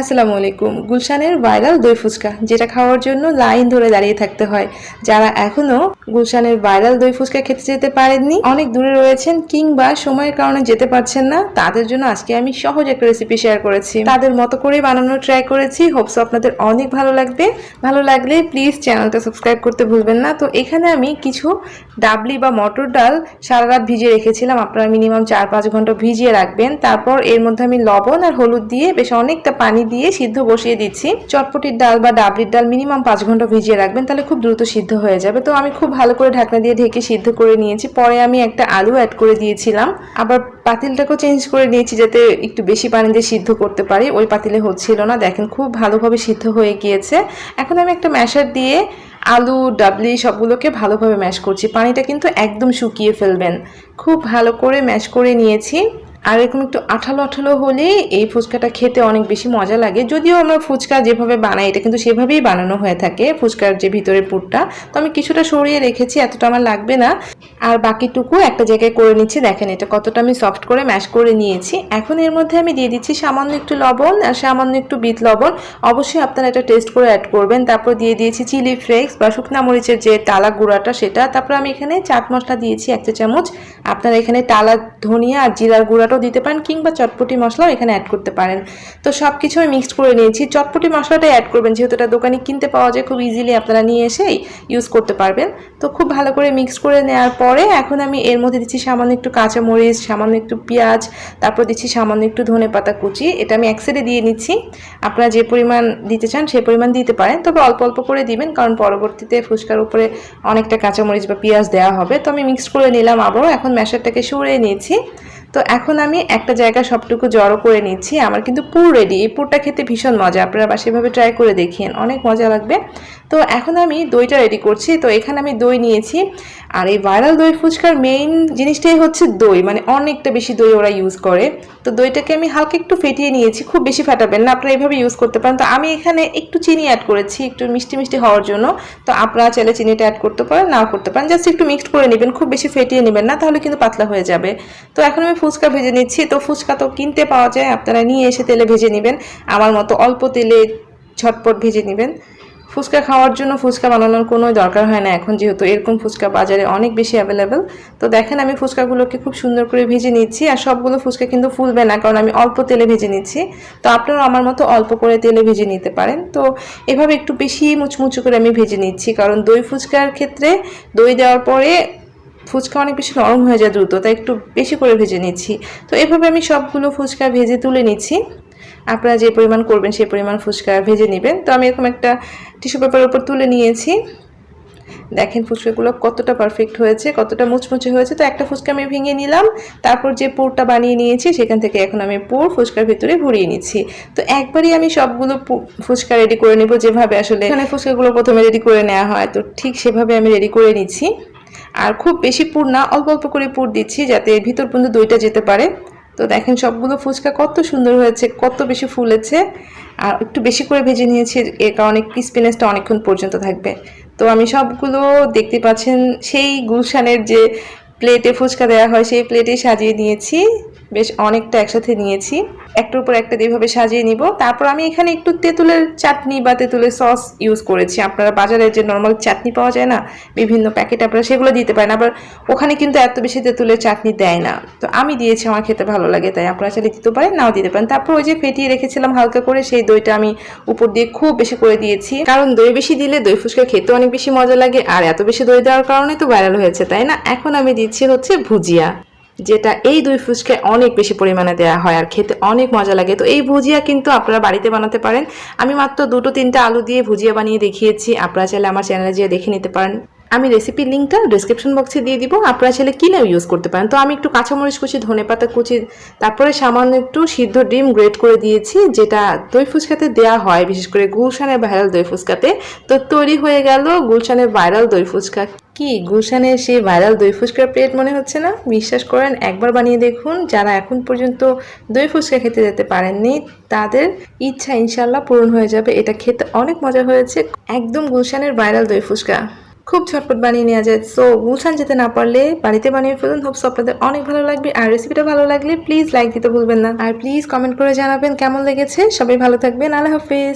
আসসালামু আলাইকুম। গুলশানের ভাইরাল দই ফুচকা, যেটা খাওয়ার জন্য লাইন ধরে দাঁড়িয়ে থাকতে হয়। যারা এখনও গুলশানের ভাইরাল দই ফুচকা খেতে যেতে পারেননি, অনেক দূরে রয়েছেন কিংবা সময়ের কারণে যেতে পারছেন না, তাদের জন্য আজকে আমি সহজ একটা রেসিপি শেয়ার করেছি। তাদের মতো করে বানানোর ট্রাই করেছি। হোপস আপনাদের অনেক ভালো লাগবে। ভালো লাগলে প্লিজ চ্যানেলটা সাবস্ক্রাইব করতে ভুলবেন না। তো এখানে আমি কিছু ডাবলি বা মটর ডাল সারা রাত ভিজিয়ে রেখেছিলাম। আপনারা মিনিমাম চার পাঁচ ঘণ্টা ভিজিয়ে রাখবেন। তারপর এর মধ্যে আমি লবণ আর হলুদ দিয়ে বেশ অনেকটা পানি দিয়ে সিদ্ধ বসিয়ে দিচ্ছি। চটপটির ডাল বা ডাবলির ডাল মিনিমাম পাঁচ ঘণ্টা ভিজিয়ে রাখবেন, তাহলে খুব দ্রুত সিদ্ধ হয়ে যাবে। তো আমি খুব ভালো করে ঢাকনা দিয়ে ঢেকে সিদ্ধ করে নিয়েছি। পরে আমি একটা আলু অ্যাড করে দিয়েছিলাম। আবার পাতিলটাকেও চেঞ্জ করে নিয়েছি যাতে একটু বেশি পানি দিয়ে সিদ্ধ করতে পারি। ওই পাতিলে হচ্ছিল না। দেখেন খুব ভালোভাবে সিদ্ধ হয়ে গিয়েছে। এখন আমি একটা ম্যাশার দিয়ে আলু, ডাবলি সবগুলোকে ভালোভাবে ম্যাশ করছি। পানিটা কিন্তু একদম শুকিয়ে ফেলবেন। খুব ভালো করে ম্যাশ করে নিয়েছি। আর এরকম একটু আঠালো আঠালো হলে এই ফুচকাটা খেতে অনেক বেশি মজা লাগে। যদিও আমরা ফুচকা যেভাবে বানাই, এটা কিন্তু সেভাবেই বানানো হয়ে থাকে ফুচকার যে ভিতরের পুরটা। তো আমি কিছুটা সরিয়ে রেখেছি, এতটা আমার লাগবে না। আর বাকিটুকু একটা জায়গায় করে নিচ্ছি। দেখেন এটা কতটা আমি সফট করে ম্যাশ করে নিয়েছি। এখন এর মধ্যে আমি দিয়ে দিচ্ছি সামান্য একটু লবণ আর সামান্য একটু বিট লবণ। অবশ্যই আপনারা এটা টেস্ট করে অ্যাড করবেন। তারপর দিয়ে দিয়েছি চিলি ফ্লেক্স বা শুকনা মরিচের যে টালা গুঁড়াটা সেটা। তারপর আমি এখানে চাট মশলা দিয়েছি এক চা চামচ। আপনারা এখানে টালা ধনিয়া আর জিরার গুঁড়াটাও দিতে পারেন কিংবা চটপটি মশলাও এখানে অ্যাড করতে পারেন। তো সব কিছু আমি মিক্সড করে নিয়েছি। চটপটি মশলাটাই অ্যাড করবেন। যেহেতু এটা দোকানে কিনতে পাওয়া যায়, খুব ইজিলি আপনারা নিয়ে এসেই ইউজ করতে পারবেন। তো খুব ভালো করে মিক্স করে নেওয়ার পরে এখন আমি এর মধ্যে দিচ্ছি সামান্য একটু কাঁচামরিচ সামান্য একটু পেঁয়াজ, তারপর দিচ্ছি সামান্য একটু ধনে পাতা কুচি। এটা আমি এক দিয়ে নিচ্ছি। আপনারা যে পরিমাণ দিতে চান সেই পরিমাণ দিতে পারেন। তবে অল্প অল্প করে দিবেন, কারণ পরবর্তীতে ফুচকার উপরে অনেকটা কাঁচামরিচ বা পেঁয়াজ দেওয়া হবে। তো আমি মিক্স করে নিলাম আবারও। এখন ম্যাশারটাকে সরিয়ে নিয়েছি। তো এখন আমি একটা জায়গা সবটুকু জড়ো করে নিচ্ছি। আমার কিন্তু পুর রেডি এই পুরটা খেতে ভীষণ মজা। আপনারা বাসেভাবে ট্রাই করে দেখিয়েন। অনেক মজা লাগবে। তো এখন আমি দইটা রেডি করছি। তো এখানে আমি দই নিয়েছি। আর এই ভাইরাল দই ফুচকার মেইন জিনিসটাই হচ্ছে দই। মানে অনেকটা বেশি দই ওরা ইউজ করে। তো দইটাকে আমি হালকা একটু ফেটিয়ে নিয়েছি। খুব বেশি ফাটাবেন না। আপনারা এইভাবে ইউজ করতে পারেন। তো আমি এখানে একটু চিনি অ্যাড করেছি। একটু মিষ্টি মিষ্টি হওয়ার জন্য। তো আপনারা চাইলে চিনিটা অ্যাড করতে পারেন, নাও করতে পারেন। জাস্ট একটু মিক্সড করে নেবেন। খুব বেশি ফেটিয়ে নেবেন না। তাহলে কিন্তু পাতলা হয়ে যাবে। তো এখন আমি ফুচকা ভেজে নিচ্ছি। তো ফুচকা তো কিনতে পাওয়া যায়। আপনারা নিয়ে এসে তেলে ভেজে নেবেন। আমার মতো অল্প তেলে ঝটপট ভেজে নেবেন। ফুচকা খাওয়ার জন্য ফুচকা বানানোর কোনো দরকার হয় না। এখন যেহেতু এরকম ফুচকা বাজারে অনেক বেশি অ্যাভেলেবেল তো দেখেন আমি ফুচকাগুলোকে খুব সুন্দর করে ভেজে নিচ্ছি আর সবগুলো ফুচকা কিন্তু ফুলবে না, কারণ আমি অল্প তেলে ভেজে নিচ্ছি। তো আপনারা আমার মতো অল্প করে তেলে ভেজে নিতে পারেন। তো এভাবে একটু বেশি মুচমুচু করে আমি ভেজে নিচ্ছি, কারণ দই ফুচকার ক্ষেত্রে দই দেওয়ার পরে ফুচকা অনেক বেশি নরম হয়ে যায় দ্রুত, তাই একটু বেশি করে ভেজে নিচ্ছি। তো এভাবে আমি সবগুলো ফুচকা ভেজে তুলে নিচ্ছি। আপনারা যে পরিমাণ করবেন সেই পরিমাণ ফুচকা ভেজে নেবেন। তো আমি এরকম একটা টিস্যু পেপারের উপর তুলে নিয়েছি। দেখেন ফুচকাগুলো কতটা পারফেক্ট হয়েছে, কতটা মুচমুচে হয়েছে। তো একটা ফুচকা আমি ভেঙে নিলাম, তারপর যে পুরটা বানিয়ে নিয়েছি, সেখান থেকে এখন আমি পুর ফুচকার ভিতরে ভরিয়ে নিচ্ছি। তো একবারই আমি সবগুলো ফুচকা রেডি করে নিব যেভাবে আসলে এখানে ফুচকাগুলো প্রথমে রেডি করে নেওয়া হয়। তো ঠিক সেভাবে আমি রেডি করে নিচ্ছি। আর খুব বেশি পুর না, অল্প অল্প করে পুর দিচ্ছি যাতে ভিতর পর্যন্ত দইটা যেতে পারে। তো দেখেন সবগুলো ফুচকা কত সুন্দর হয়েছে, কত বেশি ফুলেছে। আর একটু বেশি করে ভেজে নিয়েছি, এর কারণে ক্রিসপিনেসটা অনেকক্ষণ পর্যন্ত থাকবে। তো আমি সবগুলো দেখতে পাচ্ছেন, সেই গুলশানের যে প্লেটে ফুচকা দেওয়া হয়, সেই প্লেটে সাজিয়ে নিয়েছি। বেশ অনেকটা একসাথে নিয়েছি। একটার উপর একটা এইভাবে সাজিয়ে নিব। তারপর আমি এখানে একটু তেঁতুলের চাটনি বা তেঁতুলের সস ইউজ করেছি। আপনারা বাজারে যে নর্মাল চাটনি পাওয়া যায় না, বিভিন্ন প্যাকেট আপনারা সেগুলো দিতে পারেন। আবার ওখানে কিন্তু এত বেশি তেঁতুলের চাটনি দেয় না। তো আমি দিয়েছি, আমার খেতে ভালো লাগে, তাই আপনারা চাইলে দিতে পারেন, নাও দিতে পারেন। তারপর ওই যে ফেটিয়ে রেখেছিলাম হালকা করে, সেই দইটা আমি উপর দিয়ে খুব বেশি করে দিয়েছি। কারণ দই বেশি দিলে দই ফুচকা খেতে অনেক বেশি মজা লাগে, আর এত বেশি দই দেওয়ার কারণে তো ভাইরাল হয়েছে, তাই না? এখন আমি দিচ্ছি হচ্ছে ভুজিয়া। যেটা এই দুই ফুচকে অনেক বেশি পরিমাণে দেওয়া হয় আর খেতে অনেক মজা লাগে। তো এই ভুজিয়া কিন্তু আপনারা বাড়িতে বানাতে পারেন। আমি মাত্র দুটো তিনটা আলু দিয়ে ভুজিয়া বানিয়ে দেখিয়েছি। আপনারা চাইলে আমার চ্যানেলে যেয়ে দেখে নিতে পারেন। আমি রেসিপির লিঙ্কটা ডিসক্রিপশন বক্সে দিয়ে দিব। আপনারা চাইলে কিনেও ইউজ করতে পারেন। তো আমি একটু কাঁচামরিচ কুচি ধনে পাতা কুচি, তারপরে সামান্য একটু সিদ্ধ ডিম গ্রেট করে দিয়েছি, যেটা দই ফুচকাতে দেওয়া হয়, বিশেষ করে গুলশানের ভাইরাল দই ফুচকাতে। তো তৈরি হয়ে গেল গুলশানের ভাইরাল দই ফুচকা। কি গুলশানের সেই ভাইরাল দই ফুচকার প্লেট মনে হচ্ছে না? বিশ্বাস করেন, একবার বানিয়ে দেখুন। যারা এখন পর্যন্ত দই ফুচকা খেতে যেতে পারেননি, তাদের ইচ্ছা ইনশাল্লাহ পূরণ হয়ে যাবে। এটা খেতে অনেক মজা হয়েছে। একদম গুলশানের ভাইরাল দই ফুচকা। খুব ঝটপট বানিয়ে নেওয়া যায়। সো গুলশান যেতে না পারলে বাড়িতে বানিয়ে ফেলুন। হোপস আপনাদের অনেক ভালো লাগবে। আর রেসিপিটা ভালো লাগলে প্লিজ লাইক দিতে ভুলবেন না। আর প্লিজ কমেন্ট করে জানাবেন কেমন লেগেছে। সবাই ভালো থাকবেন। আল্লাহ হাফিজ।